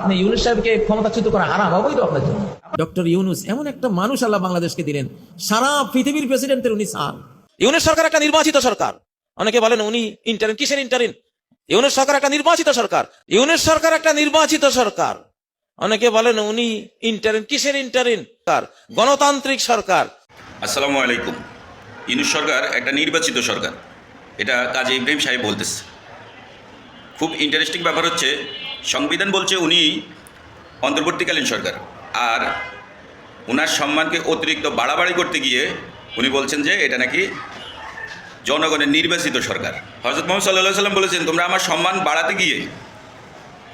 আপনি ইউনুস সাহেবকে ক্ষমতাচ্যুত করা হারাম অবৈধ আপনার জন্য। ডক্টর ইউনুস এমন একটা মানুষ আল্লাহ বাংলাদেশকে দিলেন সারা পৃথিবীর প্রেসিডেন্টের উনি সার ইউনুস সরকার একটা নির্বাচিত সরকার। অনেকে বলেন উনি ইন্টারিন কিসের ইন্টারিন ইউনুস সরকার একটা নির্বাচিত সরকার। ইউনুস সরকার একটা নির্বাচিত সরকার। অনেকে বলেন উনি ইন্টারিন কিসের ইন্টারিন গণতান্ত্রিক সরকার। আসসালামু আলাইকুম। ইনুস সরকার একটা নির্বাচিত সরকার। এটা কাজী ইব্রাহিম সাহেব বলতেছে। খুব ইন্টারেস্টিং ব্যাপার হচ্ছে সংবিধান বলছে উনি অন্তর্বর্তীকালীন সরকার। আর ওনার সম্মানকে অতিরিক্ত বাড়াবাড়ি করতে গিয়ে উনি বলছেন যে এটা নাকি জনগণের নির্বাচিত সরকার। হজরত মোহাম্মদ সাল্লাহ সাল্লাম বলেছেন, তোমরা আমার সম্মান বাড়াতে গিয়ে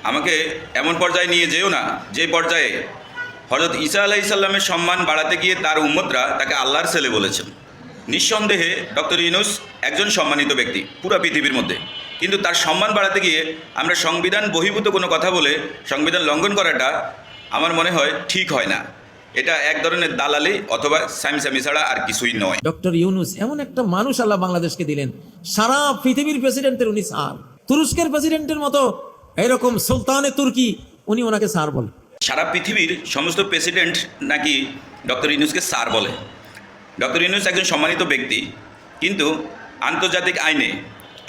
আমাকে এমন পর্যায়ে নিয়ে যেও না, যে পর্যায়ে হজরত ঈসা আলাহ ইসাল্লামের সম্মান বাড়াতে গিয়ে তার উম্মতরা তাকে আল্লাহর ছেলে বলেছেন। নিঃসন্দেহে ডক্টর ইউনুস একজন সম্মানিত ব্যক্তি পুরো পৃথিবীর মধ্যে। কিন্তু তার সম্মান বাড়াতে গিয়ে আমরা সংবিধান বহির্ভূত কোনো কথা বলে সংবিধান লঙ্ঘন করাটা আমার মনে হয় ঠিক হয় না। এটা এক ধরনের দালালি অথবা স্যামস্যামি ছাড়া আর কিছুই নয়। ডক্টর ইউনুস এমন একটা মানুষ আল্লাহ বাংলাদেশকে দিলেন। সারা পৃথিবীর প্রেসিডেন্টের উনি সার তুরস্কের প্রেসিডেন্টের মতো এরকম সুলতানে তুর্কি উনি ওনাকে সার বলে। সারা পৃথিবীর সমস্ত প্রেসিডেন্ট নাকি ডক্টর ইউনুসকে স্যার বলে। ডক্টর ইউনুস একজন সম্মানিত ব্যক্তি কিন্তু আন্তর্জাতিক আইনে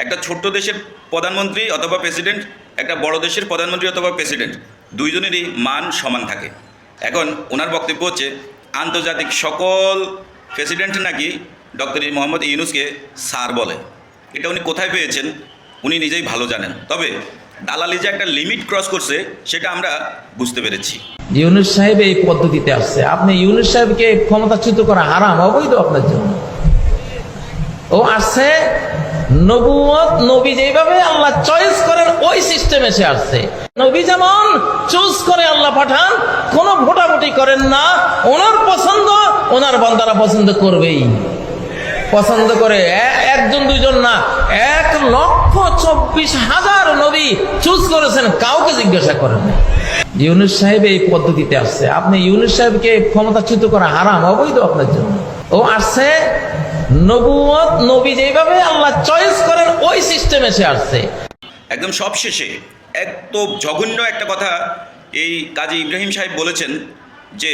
একটা ছোট্ট দেশের প্রধানমন্ত্রী অথবা প্রেসিডেন্ট একটা বড় দেশের প্রধানমন্ত্রী অথবা প্রেসিডেন্ট দুইজনেরই মান সমান থাকে। এখন ওনার বক্তব্য হচ্ছে, আন্তর্জাতিক সকল প্রেসিডেন্ট নাকি ডক্টর মোহাম্মদ ইউনুসকে স্যার বলে। এটা উনি কোথায় পেয়েছেন, উনি নিজেই ভালো জানেন। তবে দালালি যে একটা লিমিট ক্রস করছে, সেটা আমরা বুঝতে পেরেছি। ইউনুস সাহেব এই পদ্ধতিতে আসছে। আপনি ইউনুস সাহেবকে ক্ষমতাচ্যুত করা হারাম, অবৈধ আপনার জন্য। ও আসছে নবুয়ত নবী যেভাবে আল্লাহ চয়েস করেন, ওই সিস্টেমে সে আসছে। নবী যেমন চুজ করে আল্লাহ পাঠান, কোন ভোটাভুটি করেন না, ওনার পছন্দ, ওনার বান্দারা পছন্দ করবেই। পছন্দ করে একজন, দুইজন না, এক লক্ষ চব্বিশ হাজার নবী চুজ করেছেন, কাউকে জিজ্ঞাসা করেন। ইউনুস সাহেব এই পদ্ধতিতে আসছে। আপনি ইউনুস সাহেবকে ক্ষমতাচ্যুত করা হারাম, অবৈধ আপনার জন্য। ও আসছে নবুয়ত নবী যেভাবে আল্লাহ চয়েস করেন, ওই সিস্টেমে সে আসছে। একদম সবশেষে এক তো জঘন্য একটা কথা এই কাজী ইব্রাহিম সাহেব বলেছেন যে,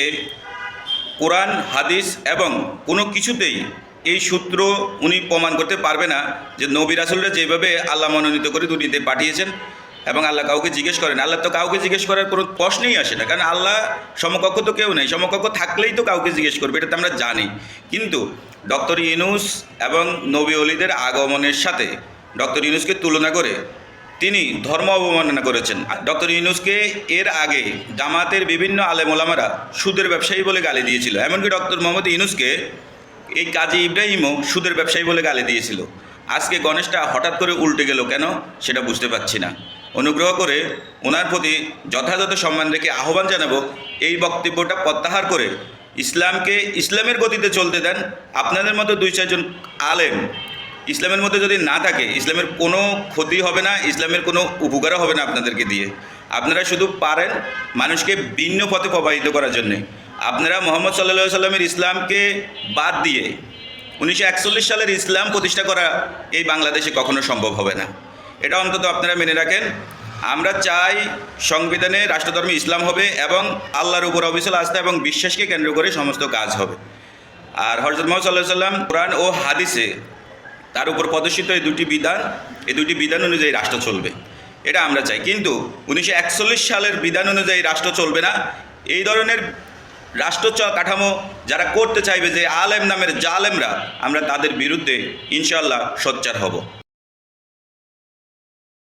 কোরআন, হাদিস এবং কোনো কিছুতেই এই সূত্র উনি প্রমাণ করতে পারবে না যে নবী রাসুলরা যেভাবে আল্লাহ মনোনীত করে দুনিয়াতে পাঠিয়েছেন এবং আল্লাহ কাউকে জিজ্ঞেস করেন, আল্লাহ তো কাউকে জিজ্ঞেস করার কোনো প্রশ্নই আসে না, কারণ আল্লাহ সমকক্ষ তো কেউ নেই, সমকক্ষ থাকলেই তো কাউকে জিজ্ঞেস করবে, এটা তো আমরা জানি। কিন্তু ডক্টর ইউনুস এবং নবী অলিদের আগমনের সাথে ডক্টর ইউনুসকে তুলনা করে তিনি ধর্ম অবমাননা করেছেন। ডক্টর ইউনুসকে এর আগে জামাতের বিভিন্ন আলেমোলামারা সুদের ব্যবসায়ী বলে গালি দিয়েছিল। এমনকি ডক্টর মোহাম্মদ ইউনুসকে এই কাজী ইব্রাহিমও সুদের ব্যবসায়ী বলে গালি দিয়েছিল। আজকে গণেশটা হঠাৎ করে উল্টে গেল কেন? সেটা বুঝতে পারছি না। অনুগ্রহ করে ওনার প্রতি যথাযথ সম্মান রেখে আহ্বান জানাব, এই বক্তব্যটা প্রত্যাহার করে ইসলামকে ইসলামের গতিতে চলতে দেন আপনাদের মতো দুই চারজন আলেম। ইসলামের মধ্যে যদি না থাকে, ইসলামের কোনো ক্ষতি হবে না, ইসলামের কোনো উপকারও হবে না আপনাদেরকে দিয়ে। আপনারা শুধু পারেন মানুষকে ভিন্ন পথে প্রবাহিত করার জন্যে। আপনারা মোহাম্মদ সাল্লা সাল্লামের ইসলামকে বাদ দিয়ে উনিশশো একচল্লিশ সালের ইসলাম প্রতিষ্ঠা করা এই বাংলাদেশে কখনো সম্ভব হবে না। এটা অন্তত আপনারা মেনে রাখেন। আমরা চাই সংবিধানে রাষ্ট্রধর্মে ইসলাম হবে এবং আল্লাহর উপর অবিচল আস্থা এবং বিশ্বাসকে কেন্দ্র করে সমস্ত কাজ হবে। আর হজরত মোহাম্মদ সাল্লাহ সাল্লাম কোরআন ও হাদিসে তার উপর প্রদর্শিত এই দুটি বিধান, এই দুটি বিধান অনুযায়ী রাষ্ট্র চলবে। এটা আমরা চাই। কিন্তু উনিশশো একচল্লিশ সালের বিধান অনুযায়ী রাষ্ট্র চলবে না। এই ধরনের রাষ্ট্র কাঠামো যারা করতে চাইবে যে আলেম নামের জালেমরা, আমরা তাদের বিরুদ্ধে ইনশাল্লাহ সোচ্চার হব।